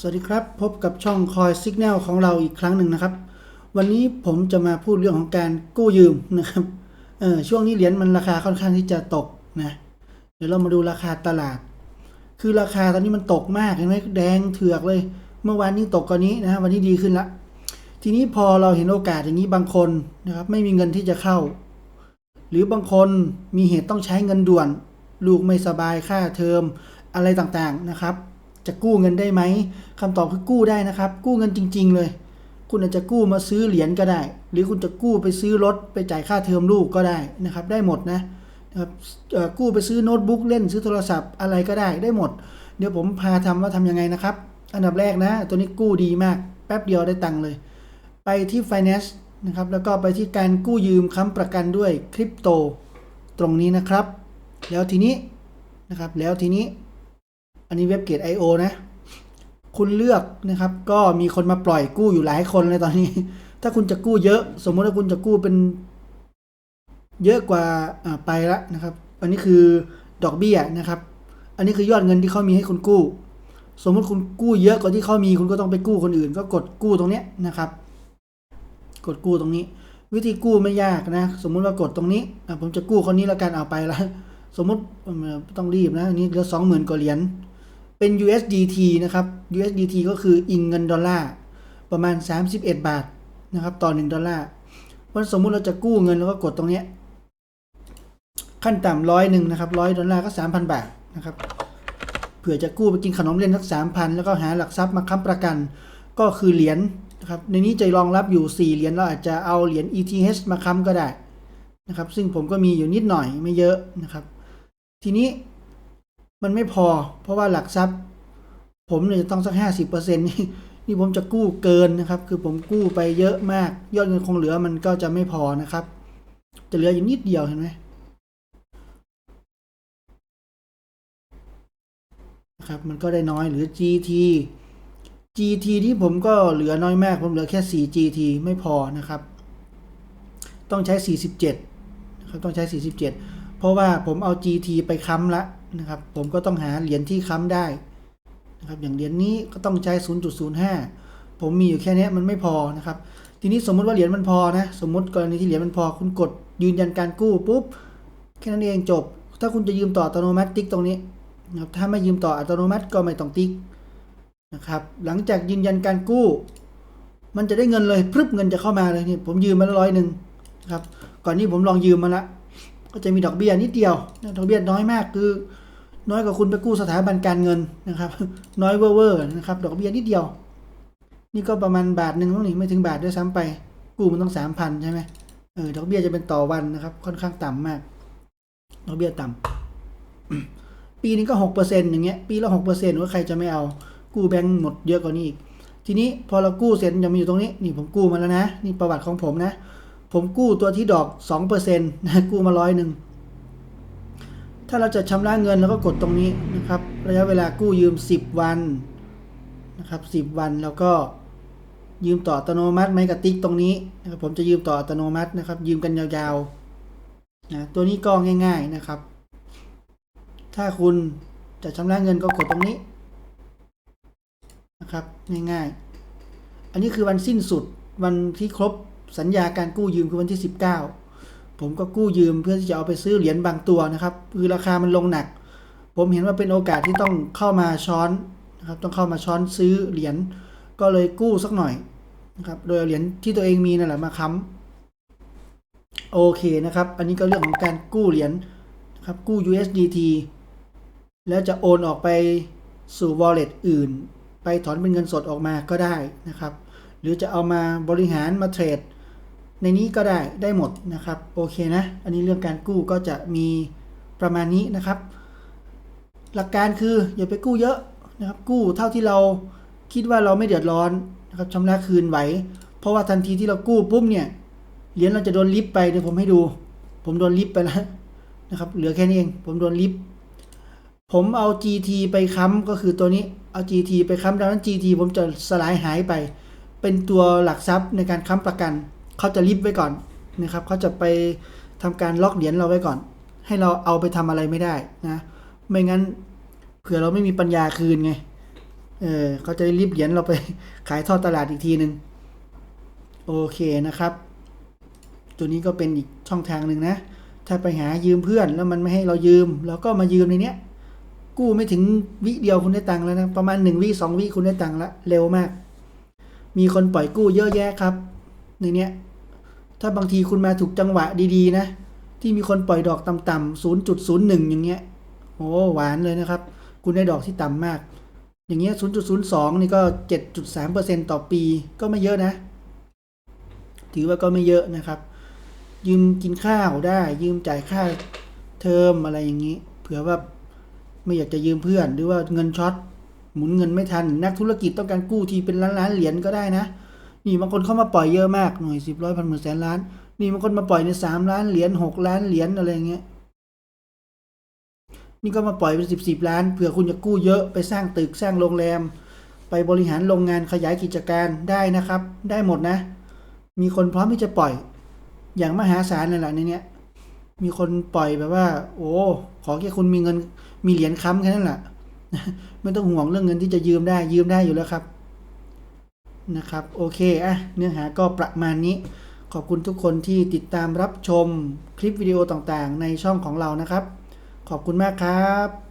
สวัสดีครับ พบกับช่องคอยสัญญาณของเราอีกครั้งหนึ่งนะครับ วันนี้ผมจะมาพูดเรื่องของการกู้ยืมนะครับเออช่วงนี้เหรียญมันราคาค่อนข้างที่จะตกนะเดี๋ยวเรามาดูราคาตลาด คือราคาตอนนี้มันตกมากเห็นไหมแดงเถือกเลย เมื่อวานนี้ตกกว่านี้นะฮะวันนี้ดีขึ้นละ ทีนี้พอเราเห็นโอกาสอย่างนี้บางคนนะครับ ไม่มีเงินที่จะเข้า หรือบางคนมีเหตุต้องใช้เงินด่วน ลูกไม่สบายค่าเทอมอะไรต่างๆนะครับ จะกู้เงินได้ไหมคำตอบคือกู้ได้นะครับ กู้เงินจริง ๆ เลย คุณอาจจะกู้มาซื้อเหรียญก็ได้ หรือคุณจะกู้ไปซื้อรถไปจ่ายค่าเทอมลูกก็ได้นะครับ ได้หมดนะนะครับเอ่อกู้ไปซื้อโน้ตบุ๊กเล่นซื้อโทรศัพท์อะไรก็ได้ได้หมด เดี๋ยวผมพาทำว่าทำยังไงนะครับ อันดับแรกนะ ตัวนี้กู้ดีมาก แป๊บเดียวได้ตังค์เลย ไปที่ finance นะครับแล้วก็ไปที่การกู้ยืมค้ำประกันด้วยคริปโตตรงนี้นะครับ แล้วทีนี้นะครับแล้วทีนี้ อันนี้เว็บเกต IO นะ คุณเลือกนะครับ ก็มีคนมาปล่อยกู้อยู่หลายคนเลยตอนนี้ ถ้าคุณจะกู้เยอะ สมมุติว่าคุณจะกู้เป็น เยอะกว่าไปละนะครับ อันนี้คือดอกเบี้ยนะครับ อันนี้คือยอดเงินที่เขามีให้คุณกู้ สมมุติคุณกู้เยอะกว่าที่เขามีคุณก็ต้องไปกู้คนอื่น ก็กดกู้ตรงเนี้ยนะครับ กดกู้ตรงนี้ วิธีกู้ไม่ยากนะ สมมุติว่ากดตรงนี้ผมจะกู้คนนี้แล้วกันเอาไปละสมมุติต้องรีบนะอันนี้เหลือสองหมื่นกว่าเหรียญ เป็น USDT นะครับ USDT ก็คืออิงเงินดอลลาร์ประมาณ 31 บาทนะครับต่อ 1 ดอลลาร์เพราะสมมุติเราจะกู้เงินแล้วก็กดตรงเนี้ยขั้นต่ำร้อยหนึ่งนะครับร้อยดอลลาร์ก็ 3,000 บาทนะครับเผื่อจะกู้ไปกินขนมเล่นสัก3,000 แล้วก็หาหลักทรัพย์มาค้ำประกัน ก็คือเหรียญนะครับในนี้จะรองรับอยู่ 4 เหรียญเราอาจจะเอาเหรียญ ETH มาค้ำก็ได้นะครับซึ่งผมก็มีอยู่นิดหน่อยไม่เยอะนะครับ ทีนี้ มันไม่พอ เพราะว่าหลักทรัพย์ ผมเนี่ยจะต้องสักห้าสิบเปอร์เซ็นนี่นี่ผมจะกู้เกินนะครับ คือผมกู้ไปเยอะมาก ยอดเงินคงเหลือมันก็จะไม่พอนะครับ จะเหลืออยู่นิดเดียวเห็นไหมนะครับมันก็ได้น้อยหรือ GT GT ที่ผมก็เหลือน้อยมาก ผมเหลือแค่ 4 GT ไม่พอนะครับ ต้องใช้ 47นะครับต้องใช้ 47 เพราะว่าผมเอา GT ไปค้ำละ นะครับ ผมก็ต้องหาเหรียญที่ค้ำได้นะครับอย่างเหรียญนี้ก็ต้องใช้ 0.05 ผมมีอยู่แค่นี้มันไม่พอนะครับ ทีนี้สมมุติว่าเหรียญมันพอนะ สมมติกรณีที่เหรียญมันพอ คุณกดยืนยันการกู้ปุ๊บแค่นั้นเองจบ ถ้าคุณจะยืมต่ออัตโนมัติติ๊กตรงนี้นะครับถ้าไม่ยืมต่ออัตโนมัติก็ไม่ต้องติ๊กนะครับ หลังจากยืนยันการกู้ มันจะได้เงินเลยพรึบเงินจะเข้ามาเลยนี่ผมยืมมาร้อยหนึ่งนะครับ ก่อนนี้ผมลองยืมมาละ ก็จะมีดอกเบี้ยนิดเดียว ดอกเบี้ยน้อยมากคือ น้อยกว่าคุณไปกู้สถาบันการเงินนะครับ น้อยเวอร์ๆนะครับ ดอกเบี้ยนิดเดียว นี่ก็ประมาณบาทหนึ่งต้องนี้ไม่ถึงบาทด้วยซ้ำไป กู้มันต้องสามพันใช่ไหมเออดอกเบี้ยจะเป็นต่อวันนะครับ ค่อนข้างต่ำมาก ดอกเบี้ยต่ำปีนี้ก็หกเปอร์เซ็นต์อย่างเงี้ย ปีละหกเปอร์เซ็นต์ว่าใครจะไม่เอา กู้แบงก์หมดเยอะกว่านี้อีก ทีนี้พอเรากู้เสร็จยังมีอยู่ตรงนี้ นี่ผมกู้มาแล้วนะ นี่ประวัติของผมนะ ผมกู้ตัวที่ดอกสองเปอร์เซ็นต์นะกู้มาร้อยหนึ่ง ถ้าเราจะชำระเงินเราก็กดตรงนี้นะครับ ระยะเวลากู้ยืม 10 วันนะครับ10 วันแล้วก็ยืมต่ออัตโนมัติไหมกับติ๊กตรงนี้นะครับผมจะยืมต่ออัตโนมัตินะครับ ยืมกันยาวๆนะตัวนี้ก็ง่ายๆนะครับ ถ้าคุณจะชำระเงินก็กดตรงนี้นะครับง่ายๆ อันนี้คือวันสิ้นสุดวันที่ครบ สัญญาการกู้ยืมคือวันที่ 19 ผมก็กู้ยืมเพื่อที่จะเอาไปซื้อเหรียญบางตัวนะครับ คือราคามันลงหนัก ผมเห็นว่าเป็นโอกาสที่ต้องเข้ามาช้อนนะครับ ต้องเข้ามาช้อนซื้อเหรียญก็เลยกู้สักหน่อยนะครับ โดยเหรียญที่ตัวเองมีนั่นแหละมาค้ำโอเคนะครับ อันนี้ก็เรื่องของการกู้เหรียญนะครับกู้ USDT แล้วจะโอนออกไปสู่ wallet อื่น ไปถอนเป็นเงินสดออกมาก็ได้นะครับ หรือจะเอามาบริหารมาเทรด ในนี้ก็ได้ได้หมดนะครับโอเคนะ อันนี้เรื่องการกู้ก็จะมีประมาณนี้นะครับ หลักการคืออย่าไปกู้เยอะนะครับ กู้เท่าที่เราคิดว่าเราไม่เดือดร้อนนะครับชำระคืนไหว เพราะว่าทันทีที่เรากู้ปุ๊บเนี่ยเหรียญเราจะโดนลิฟไปเดี๋ยวผมให้ดู ผมโดนลิฟไปแล้วนะครับ เหลือแค่นี้เองผมโดนลิฟผมเอา GT ไปค้ำก็คือตัวนี้เอา GT ไปค้ำดังนั้น GT ผมจะสลายหายไป เป็นตัวหลักทรัพย์ในการค้ำประกัน เขาจะลิฟไว้ก่อนนะครับเขาจะไปทำการล็อกเหรียญเราไว้ก่อน ให้เราเอาไปทำอะไรไม่ได้นะ ไม่งั้นเผื่อเราไม่มีปัญญาคืนไงเออเขาจะรีบเหรียญเราไปขายทอดตลาดอีกทีหนึ่งโอเคนะครับ ตัวนี้ก็เป็นอีกช่องทางหนึ่งนะ ถ้าไปหายืมเพื่อนแล้วมันไม่ให้เรายืมเราก็มายืมในเนี้ย กู้ไม่ถึงวิเดียวคุณได้ตังค์แล้วนะ ประมาณหนึ่งวิสองวิคุณได้ตังค์ละเร็วมาก มีคนปล่อยกู้เยอะแยะครับ ในเนี้ย ถ้าบางทีคุณมาถูกจังหวะดีๆนะ ที่มีคนปล่อยดอกต่ำๆศูนย์จุดศูนย์หนึ่งอย่างเงี้ยโอ้หวานเลยนะครับ คุณได้ดอกที่ต่ำมาก อย่างเงี้ยศูนย์จุดศูนย์สองนี่ก็เจ็ดจุดสามเปอร์เซ็นต่อปีก็ไม่เยอะนะ ถือว่าก็ไม่เยอะนะครับ ยืมกินข้าวได้ ยืมจ่ายค่าเทอมอะไรอย่างนี้ เผื่อว่าไม่อยากจะยืมเพื่อน หรือว่าเงินช็อตหมุนเงินไม่ทัน นักธุรกิจต้องการกู้ทีเป็นล้านล้านๆเหรียญก็ได้นะ นี่บางคนเข้ามาปล่อยเยอะมากหน่วยสิบร้อยพันหมื่นแสนล้าน นี่บางคนมาปล่อยในสามล้านเหรียญหกล้านเหรียญอะไรเงี้ยนี่ก็มาปล่อยเป็นสิบสิบล้านเผื่อคุณจะกู้เยอะไปสร้างตึกสร้างโรงแรม ไปบริหารโรงงานขยายกิจการได้นะครับ ได้หมดนะ มีคนพร้อมที่จะปล่อย อย่างมหาศาลนั่นแหละในเนี้ยมีคนปล่อยแบบว่า โอ้ขอแค่คุณมีเงินมีเหรียญค้ำแค่นั้นแหละไม่ต้องห่วงเรื่องเงินที่จะยืมได้ยืมได้อยู่แล้วครับ นะครับ โอเคอะเนื้อหาก็ประมาณนี้ ขอบคุณทุกคนที่ติดตามรับชมคลิปวิดีโอต่างๆ ในช่องของเรานะครับ ขอบคุณมากครับ